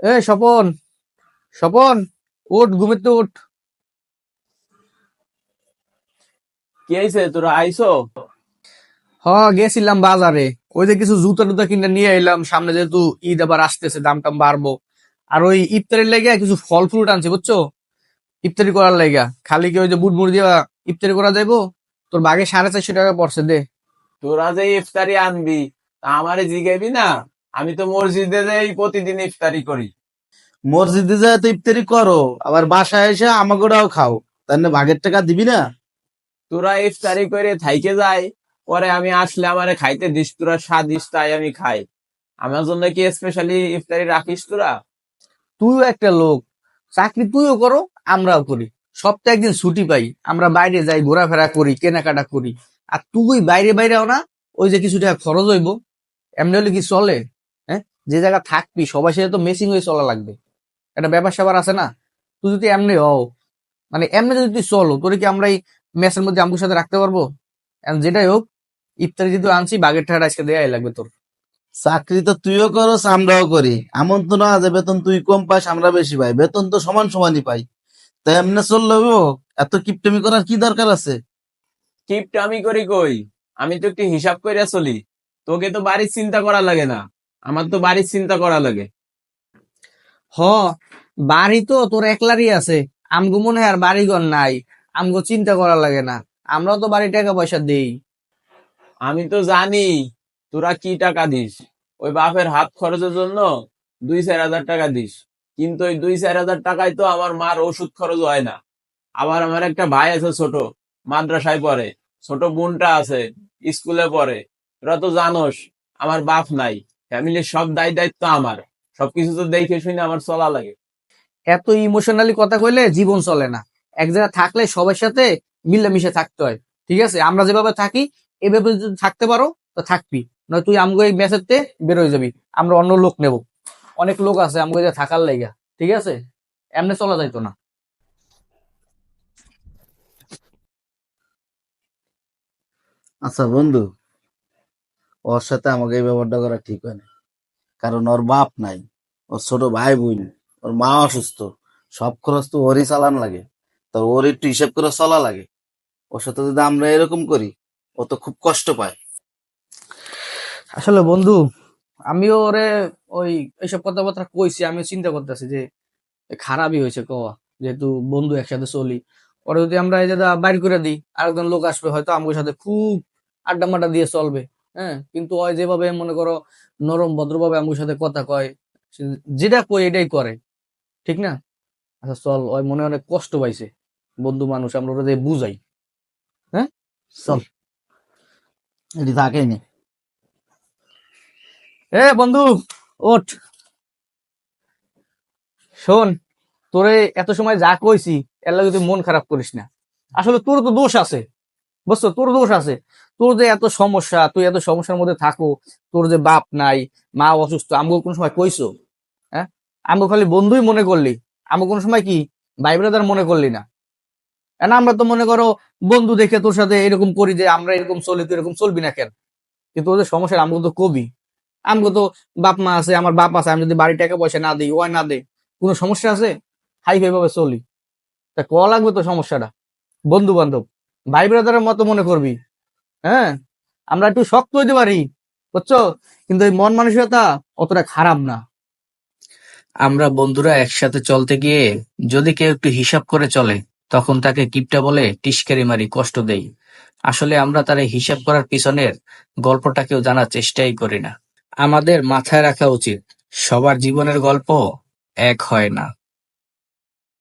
এ স্বপন স্বপন উঠ ঘুমের তো উঠ। কি হয়েছে তোরা আইসো হ গেছিলাম বাজারে। ওই যে কিছু জুতা টুতা কিনে নিয়ে এলাম সামনে যেহেতু ঈদ আবার আসতেছে দাম টাম বাড়বো। আর ওই ইফতারের লেগে কিছু ফল ফ্রুট আনছে বুঝছ? ইফতারি করার লেগা খালি কি ওই যে বুট মুড়ি দিয়া ইফতারি করা যাইবো? তোর বাগে সাড়ে চারশো টাকা পড়ছে দে। তোরা যে ইফতারি আনবি আমারে জিগাইবি না? আমি তো মসজিদে যাই প্রতিদিন ইফতারি করি। মসজিদে যায় তো ইফতারি করো আবার বাসায় এসে আমাকেও খাও। তার না ভাগের টাকা দিবি না? তোরা ইফতারি করে থাইকে যায় পরে আমি আসলে আমারে খাইতে দিস তোরা স্বাদিস তাই আমি খাই। আমার জন্য কি স্পেশালি ইফতারি রাখিস তোরা? তুইও একটা লোক চাকরি তুইও করো আমরাও করি। সপ্তাহে একদিন ছুটি পাই আমরা বাইরে যাই ঘোরাফেরা করি কেনাকাটা করি। আর তুই বাইরে বাইরেও না ওই যে কিছু টাকা খরচ হইব এমনি হলে কি চলে? হ্যাঁ? যে জায়গা থাকবি সবার সাথে তো মেসিং হয়ে চলা লাগবে। একটা ব্যাপার স্যাপার আছে না? তুই যদি এমনি হও মানে এমনি যদি তুই চলো তোর কি আমরা এই মেসের মধ্যে আমগুর সাথে রাখতে পারব? যেটাই হোক ইফতারি যদি আনছি বাগের টাকাটা আজকে দেয়াই লাগবে তোর। চাকরি তো তুইও করো আমরাও করি। এমন তো না যে বেতন তুই কম পাস আমরা বেশি পাই। বেতন তো সমান সমানই পাই। তাই এমনি চললে? এত কিপটেমি করার কি দরকার আছে? কিপটা আমি করি কই? আমি তো একটু হিসাব করে চলি। তোকে তো বাড়ির চিন্তা করা লাগে না। আমার তো বাড়ির চিন্তা করা লাগে। হ, বাড়ি তো তোর একলারই আছে। আমগো মনে হয় আর বাড়িঘর নাই। আমগো চিন্তা করা লাগে না। আমরাও তো বাড়ি টাকা পয়সা দেই। আমি তো জানি তোরা কি টাকা দিস। ওই বাপের হাত খরচের জন্য দুই চার হাজার টাকা দিস। কিন্তু ওই দুই চার হাজার টাকায় তো আমার মার ওষুধ খরচ হয় না। আবার আমার একটা ভাই আছে ছোট, মাদ্রাসায় পড়ে। ছোট বোনটা আছে, স্কুলে পড়ে। তোরা তো জানোস, আমার বাপ নাই। ফ্যামিলির সব দায় দায়িত্ব আমার। সবকিছু তো দেখে শুনে আমার চলা লাগে। এত ইমোশনালি কথা কইলে জীবন চলে না। এক জায়গায় থাকলে সবার সাথে মিলামিশে থাকতে হয়। ঠিক আছে? আমরা যেভাবে থাকি এভাবে যদি থাকতে পারো তো থাকবি। নয় তুই আমগো এই মেসেজতে বের হয়ে যাবি। আমরা অন্য লোক নেব। অনেক লোক আছে আমগো যে থাকার লাইগা ঠিক আছে? এমনি চলা যাইতো না। আচ্ছা বন্ধু ওর সাথে আমাকে এই ব্যাপারটা করা ঠিক হয় না কারণ ওর বাপ নাই, ওর ছোট ভাই বোন, ওর মা অসুস্থ, সব খরচ তো ওরই চালান লাগে। তো ওর একটু হিসেব করে চলা লাগে। ওর সাথে যদি আমরা এরকম করি, ও তো খুব কষ্ট পায়। আসলে বন্ধু, আমিও ওরে ওই এইসব কথাবার্তা কইছি আমি চিন্তা করতেছি যে খারাপই হয়েছে কওয়া। যেহেতু বন্ধু একসাথে চলি পরে যদি আমরা এই জায়গা বাইর করে দিই, আরেকজন লোক আসবে, হয়তো আমার সাথে খুব আড্ডা মাড্ডা দিয়ে চলবে। হ্যাঁ কিন্তু ওই যেভাবে মনে করো নরম ভদ্রভাবে আমার সাথে কথা কয় যেটা কয় এটাই করে ঠিক না? আচ্ছা চল ওই মনে অনেক কষ্ট পাইছে বন্ধু মানুষ আমরা দিয়ে বুঝাই হ্যাঁ? চল। এটি থাকেনি এ বন্ধু ওঠ। শোন তোরে এত সময় যা কইছি এর লাগে তুই মন খারাপ করিস না। আসলে তোর তো দোষ আছে। বুঝছ? তোর দোষ আছে। তোর যে এত সমস্যা, তুই এত সমস্যার মধ্যে থাকো, তোর যে বাপ নাই, মা অসুস্থ আমগো কোন সময় কইছো? হ্যাঁ? আমগো খালি বন্ধুই মনে করলি। আমগো কোন সময় কি? ভাই ব্রাদার মনে করলি না। না আমরা তো মনে করো বন্ধু দেখে তোর সাথে এরকম করি যে আমরা এরকম চলি, তুই এরকম চলবি না কেন? কিন্তু ওদের সমস্যা আমগো তো কবি। আমগো তো বাপ মা আছে, আমার বাপ আছে, আমি যদি বাড়ি টাকা পয়সা না দিই, ওয়াই না দেই, কোনো সমস্যা আছে? হাই ফাই ভাবে চলি। তা ক লাগবে তো সমস্যাটা। বন্ধু বান্ধব ভাই ব্রাদারের মতো মনে করবি। হ্যাঁ? আমরা একটু শক্ত হইতে পারি, বুঝছ? কিন্তু এই মন মানসিকতা অতটা খারাপ না। আমরা বন্ধুরা একসাথে চলতে গিয়ে যদি কেউ একটু হিসাব করে চলে, তখন তাকে কিপটা বলে টিস্কারি মারি, কষ্ট দেই। আসলে আমরা তার হিসাব করার পিছনের গল্পটা কেউ জানার চেষ্টাই করি না। আমাদের মাথায় রাখা উচিত, সবার জীবনের গল্প এক হয় না।